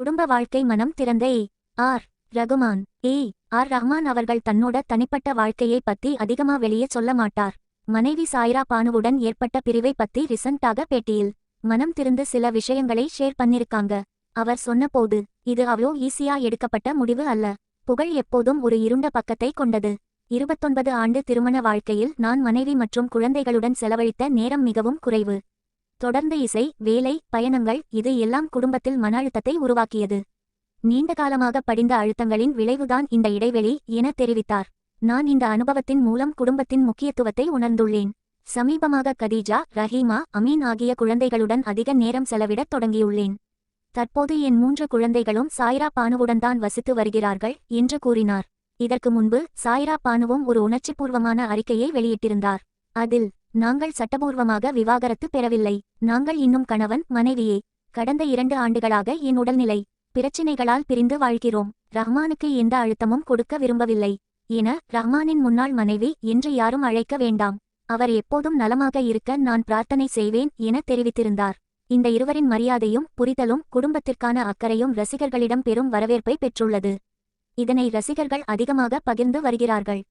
குடும்ப வாழ்க்கை மனம் திறந்த A. R. Rahman. A. R. Rahman அவர்கள் தன்னோட தனிப்பட்ட வாழ்க்கையை பத்தி அதிகமா வெளியே சொல்ல மாட்டார். மனைவி சாய்ரா பானுவுடன் ஏற்பட்ட பிரிவை பத்தி ரிசன்ட்டாக பேட்டியில் மனம் திருந்து சில விஷயங்களை ஷேர் பண்ணிருக்காங்க. அவர் சொன்னபோது இது அவ்வளோ ஈஸியா எடுக்கப்பட்ட முடிவு அல்ல. புகழ் எப்போதும் ஒரு இருண்ட பக்கத்தை கொண்டது. இருபத்தொன்பது ஆண்டு திருமண வாழ்க்கையில் நான் மனைவி மற்றும் குழந்தைகளுடன் செலவழித்த நேரம் மிகவும் குறைவு. தொடர்ந்து இசை வேலை பயணங்கள் இது எல்லாம் குடும்பத்தில் மன அழுத்தத்தை உருவாக்கியது. நீண்ட காலமாக படிந்த அழுத்தங்களின் விளைவுதான் இந்த இடைவெளி என தெரிவித்தார். நான் இந்த அனுபவத்தின் மூலம் குடும்பத்தின் முக்கியத்துவத்தை உணர்ந்துள்ளேன். சமீபமாக கதீஜா ரஹீமா அமீன் ஆகிய குழந்தைகளுடன் அதிக நேரம் செலவிடத் தொடங்கியுள்ளேன். தற்போது என் மூன்று குழந்தைகளும் சாய்ரா பானுவுடன் தான் வசித்து வருகிறார்கள் என்று கூறினார். இதற்கு முன்பு சாய்ரா பானுவும் ஒரு உணர்ச்சிபூர்வமான அறிக்கையை வெளியிட்டிருந்தார். அதில் நாங்கள் சட்டபூர்வமாக விவாகரத்து பெறவில்லை. நாங்கள் இன்னும் கணவன் மனைவியே. கடந்த இரண்டு ஆண்டுகளாக என் உடல்நிலை பிரச்சினைகளால் பிரிந்து வாழ்கிறோம். ரஹ்மானுக்கு எந்த அழுத்தமும் கொடுக்க விரும்பவில்லை. என ரஹ்மானின் முன்னாள் மனைவி என்று யாரும் அழைக்க வேண்டாம். அவர் எப்போதும் நலமாக இருக்க நான் பிரார்த்தனை செய்வேன் என தெரிவித்திருந்தார். இந்த இருவரின் மரியாதையும் புரிதலும் குடும்பத்திற்கான அக்கறையும் ரசிகர்களிடம் பெரும் வரவேற்பை பெற்றுள்ளது. இதனை ரசிகர்கள் அதிகமாக பகிர்ந்து வருகிறார்கள்.